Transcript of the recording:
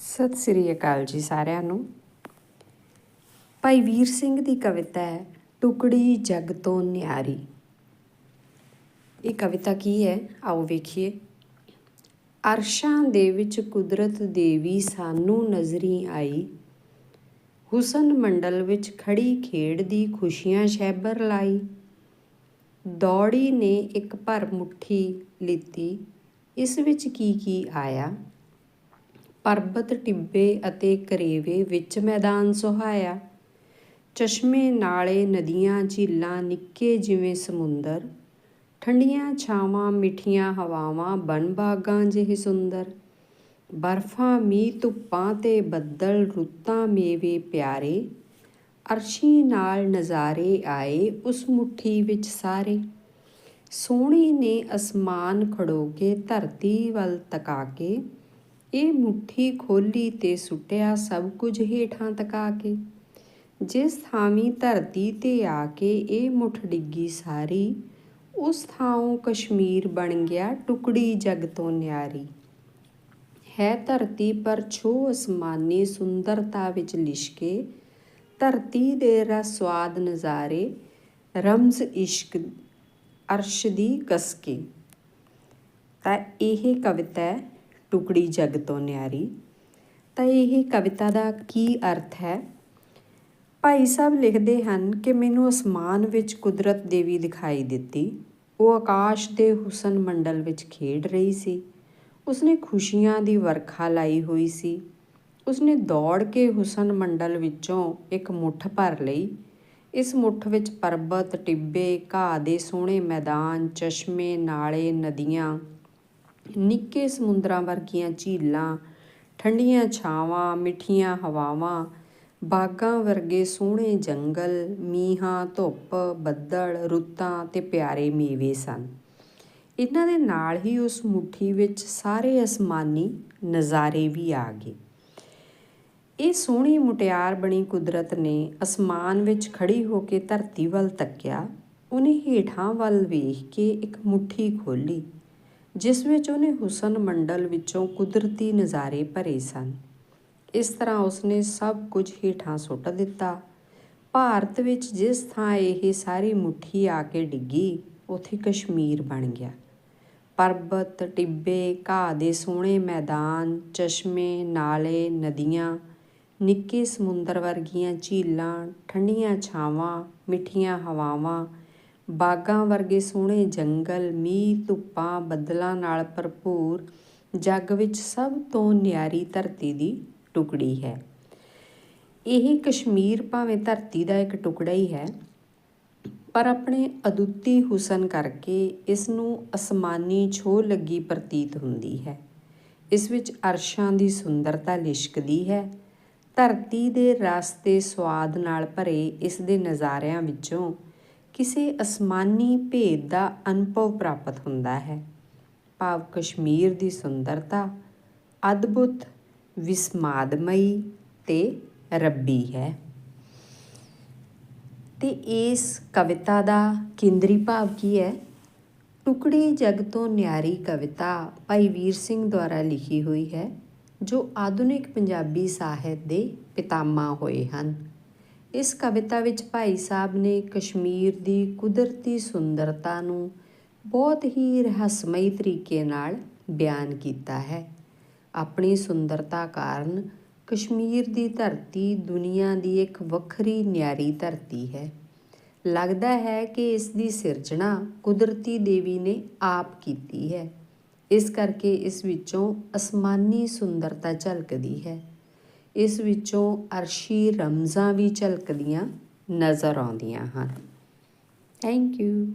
ਸਤਿ ਸ੍ਰੀ ਅਕਾਲ ਜੀ ਸਾਰਿਆਂ ਨੂੰ। ਭਾਈ ਵੀਰ ਸਿੰਘ ਦੀ ਕਵਿਤਾ ਹੈ, ਟੁਕੜੀ ਜਗ ਤੋਂ ਨਿਆਰੀ ਇਹ ਕਵਿਤਾ ਕੀ ਹੈ? ਆਓ ਵੇਖੀਏ। ਅਰਸ਼ਾਂ ਦੇ ਵਿੱਚ ਕੁਦਰਤ ਦੇਵੀ ਸਾਨੂੰ ਨਜ਼ਰੀ ਆਈ। ਹੁਸਨ ਮੰਡਲ ਵਿੱਚ ਖੜੀ ਖੇਡ ਦੀ ਖੁਸ਼ੀਆਂ ਸ਼ੈਬਰ ਲਾਈ। ਦੌੜੀ ਨੇ ਇੱਕ ਭਰ ਮੁੱਠੀ ਲਿੱਤੀ। ਇਸ ਵਿੱਚ ਕੀ ਕੀ ਆਇਆ? ਪਰਬਤ ਟਿੱਬੇ ਅਤੇ ਕਰੇਵੇ ਵਿੱਚ ਮੈਦਾਨ ਸੁਹਾਇਆ। ਚਸ਼ਮੇ ਨਾਲੇ ਨਦੀਆਂ, ਝੀਲਾਂ, ਨਿੱਕੇ ਜਿਵੇਂ ਸਮੁੰਦਰ, ਠੰਡੀਆਂ ਛਾਵਾਂ, ਮਿੱਠੀਆਂ ਹਵਾਵਾਂ ਬਨ ਬਾਗਾਂ ਜਿਹੇ ਸੁੰਦਰ। ਬਰਫਾਂ, ਮੀਂਹ, ਧੁੱਪਾਂ ਤੇ ਬੱਦਲ, ਰੁੱਤਾਂ ਮੇਵੇ ਪਿਆਰੇ। ਅਰਸ਼ੀ ਨਾਲ ਨਜ਼ਾਰੇ ਆਏ ਉਸ ਮੁੱਠੀ ਵਿੱਚ ਸਾਰੇ। ਸੋਹਣੀ ਨੇ ਅਸਮਾਨ ਖੜੋ ਕੇ ਧਰਤੀ ਵੱਲ ਤਕਾ ਕੇ ਇਹ ਮੁੱਠੀ ਖੋਲੀ ਤੇ ਸੁੱਟਿਆ ਸਭ ਕੁਝ ਹੇਠਾਂ ਤਕਾ ਕੇ। ਜਿਸ ਥਾਵੀਂ ਧਰਤੀ ਤੇ ਆ ਕੇ ਇਹ ਮੁੱਠ ਡਿੱਗੀ ਸਾਰੀ, ਉਸ ਥਾਂ ਕਸ਼ਮੀਰ ਬਣ ਗਿਆ ਟੁਕੜੀ ਜਗ ਤੋਂ ਨਿਆਰੀ। ਹੈ ਧਰਤੀ ਪਰ ਛੋ ਅਸਮਾਨੀ ਸੁੰਦਰਤਾ ਵਿੱਚ ਲਿਸ਼ਕੇ, ਧਰਤੀ ਦੇ ਰਸਵਾਦ ਨਜ਼ਾਰੇ, ਰਮਜ਼ ਇਸ਼ਕ ਅਰਸ਼ ਦੀ ਕਸਕੇ। ਤਾਂ ਇਹ ਕਵਿਤਾ ਹੈ ਟੁਕੜੀ ਜਗ ਤੋਂ ਨਿਆਰੀ। ਤਾਂ ਇਹ ਕਵਿਤਾ ਦਾ ਕੀ ਅਰਥ ਹੈ? ਭਾਈ ਸਾਹਿਬ ਲਿਖਦੇ ਹਨ ਕਿ ਮੈਨੂੰ ਅਸਮਾਨ ਵਿੱਚ ਕੁਦਰਤ ਦੇਵੀ ਦਿਖਾਈ ਦਿੱਤੀ। ਉਹ ਆਕਾਸ਼ ਦੇ ਹੁਸਨ ਮੰਡਲ ਵਿੱਚ ਖੇਡ ਰਹੀ ਸੀ। ਉਸਨੇ ਖੁਸ਼ੀਆਂ ਦੀ ਵਰਖਾ ਲਾਈ ਹੋਈ ਸੀ। ਉਸਨੇ ਦੌੜ ਕੇ ਹੁਸਨ ਮੰਡਲ ਵਿੱਚੋਂ ਇੱਕ ਮੁੱਠ ਭਰ ਲਈ। ਇਸ ਮੁੱਠ ਵਿੱਚ ਪਰਬਤ, ਟਿੱਬੇ, ਘਾਹ ਦੇ ਸੋਹਣੇ ਮੈਦਾਨ, ਚਸ਼ਮੇ, ਨਾਲੇ, ਨਦੀਆਂ ਨਿੱਕੇ ਸਮੁੰਦਰਾਂ ਵਰਗੀਆਂ ਝੀਲਾਂ, ਠੰਡੀਆਂ ਛਾਵਾਂ, ਮਿੱਠੀਆਂ ਹਵਾਵਾਂ, ਬਾਗਾਂ ਵਰਗੇ ਸੋਹਣੇ ਜੰਗਲ, ਮੀਂਹਾਂ, ਧੁੱਪ, ਬੱਦਲ, ਰੁੱਤਾਂ ਤੇ ਪਿਆਰੇ ਮੇਵੇ ਸਨ। ਇਹਨਾਂ ਦੇ ਨਾਲ ਹੀ ਉਸ ਮੁੱਠੀ ਵਿੱਚ ਸਾਰੇ ਅਸਮਾਨੀ ਨਜ਼ਾਰੇ ਵੀ ਆ ਗਏ। ਇਹ ਸੋਹਣੀ ਮੁਟਿਆਰ ਬਣੀ ਕੁਦਰਤ ਨੇ ਅਸਮਾਨ ਵਿੱਚ ਖੜੀ ਹੋ ਕੇ ਧਰਤੀ ਵੱਲ ਤੱਕਿਆ। ਉਹਨੇ ਹੇਠਾਂ ਵੱਲ ਵੇਖ ਕੇ ਇੱਕ ਮੁੱਠੀ ਖੋਲੀ ਜਿਸ ਵਿੱਚ ਉਹਨੇ ਹੁਸਨ ਮੰਡਲ ਵਿੱਚੋਂ ਕੁਦਰਤੀ ਨਜ਼ਾਰੇ ਭਰੇ ਸਨ। ਇਸ ਤਰ੍ਹਾਂ ਉਸਨੇ ਸਭ ਕੁਝ ਹੇਠਾਂ ਸੁੱਟ ਦਿੱਤਾ। ਭਾਰਤ ਵਿੱਚ ਜਿਸ ਥਾਂ ਇਹ ਸਾਰੀ ਮੁੱਠੀ ਆ ਕੇ ਡਿੱਗੀ, ਉਥੇ ਕਸ਼ਮੀਰ ਬਣ ਗਿਆ। ਪਰਬਤ, ਟਿੱਬੇ, ਘਾਹ ਦੇ ਸੋਹਣੇ ਮੈਦਾਨ, ਚਸ਼ਮੇ, ਨਾਲੇ, ਨਦੀਆਂ, ਨਿੱਕੇ ਸਮੁੰਦਰ ਵਰਗੀਆਂ ਝੀਲਾਂ, ਠੰਡੀਆਂ ਛਾਵਾਂ, ਮਿੱਠੀਆਂ ਹਵਾਵਾਂ ਬਾਗਾਂ ਵਰਗੇ ਸੋਹਣੇ ਜੰਗਲ, ਮੀਂਹ, ਧੁੱਪਾਂ, ਬੱਦਲਾਂ ਨਾਲ ਭਰਪੂਰ ਜੱਗ ਵਿੱਚ ਸਭ ਤੋਂ ਨਿਆਰੀ ਧਰਤੀ ਦੀ ਟੁਕੜੀ ਹੈ। ਇਹ ਕਸ਼ਮੀਰ ਭਾਵੇਂ ਧਰਤੀ ਦਾ ਇੱਕ ਟੁਕੜਾ ਹੀ ਹੈ, ਪਰ ਆਪਣੇ ਅਦੁੱਤੀ ਹੁਸਨ ਕਰਕੇ ਇਸ ਨੂੰ ਅਸਮਾਨੀ ਛੋ ਲੱਗੀ ਪ੍ਰਤੀਤ ਹੁੰਦੀ ਹੈ। ਇਸ ਵਿੱਚ ਅਰਸ਼ਾਂ ਦੀ ਸੁੰਦਰਤਾ ਲਿਸ਼ਕਦੀ ਹੈ। ਧਰਤੀ ਦੇ ਰਸ ਤੇ ਸਵਾਦ ਨਾਲ ਭਰੇ ਇਸ ਦੇ ਨਜ਼ਾਰਿਆਂ ਵਿੱਚੋਂ ਕਿਸੇ ਅਸਮਾਨੀ ਭੇਦ ਦਾ ਅਨੁਭਵ ਪ੍ਰਾਪਤ ਹੁੰਦਾ ਹੈ। ਭਾਵ ਕਸ਼ਮੀਰ ਦੀ ਸੁੰਦਰਤਾ, ਅਦਭੁਤ, ਵਿਸਮਾਦਮਈ ਤੇ ਰੱਬੀ ਹੈ। ਤੇ ਇਸ ਕਵਿਤਾ ਦਾ ਕੇਂਦਰੀ ਭਾਵ ਕੀ ਹੈ? ਟੁਕੜੀ ਜਗ ਤੋਂ ਨਿਆਰੀ ਕਵਿਤਾ ਭਾਈ ਵੀਰ ਸਿੰਘ ਦੁਆਰਾ ਲਿਖੀ ਹੋਈ ਹੈ, ਜੋ ਆਧੁਨਿਕ ਪੰਜਾਬੀ ਸਾਹਿਤ ਦੇ ਪਿਤਾਮਾ ਹੋਏ ਹਨ। ਇਸ ਕਵਿਤਾ ਵਿੱਚ ਭਾਈ ਸਾਹਿਬ ਨੇ ਕਸ਼ਮੀਰ ਦੀ ਕੁਦਰਤੀ ਸੁੰਦਰਤਾ ਨੂੰ ਬਹੁਤ ਹੀ ਰਹੱਸਮਈ ਤਰੀਕੇ ਨਾਲ ਬਿਆਨ ਕੀਤਾ ਹੈ। ਆਪਣੀ ਸੁੰਦਰਤਾ ਕਾਰਨ ਕਸ਼ਮੀਰ ਦੀ ਧਰਤੀ ਦੁਨੀਆ ਦੀ ਇੱਕ ਵੱਖਰੀ ਨਿਆਰੀ ਧਰਤੀ ਹੈ। ਲੱਗਦਾ ਹੈ ਕਿ ਇਸ ਦੀ ਸਿਰਜਣਾ ਕੁਦਰਤੀ ਦੇਵੀ ਨੇ ਆਪ ਕੀਤੀ ਹੈ। ਇਸ ਕਰਕੇ ਇਸ ਵਿੱਚੋਂ ਅਸਮਾਨੀ ਸੁੰਦਰਤਾ ਝਲਕਦੀ ਹੈ। ਇਸ ਵਿੱਚੋਂ ਅਰਸ਼ੀ ਰਮਜ਼ਾਂ ਵੀ ਝਲਕਦੀਆਂ ਨਜ਼ਰ ਆਉਂਦੀਆਂ ਹਨ। Thank you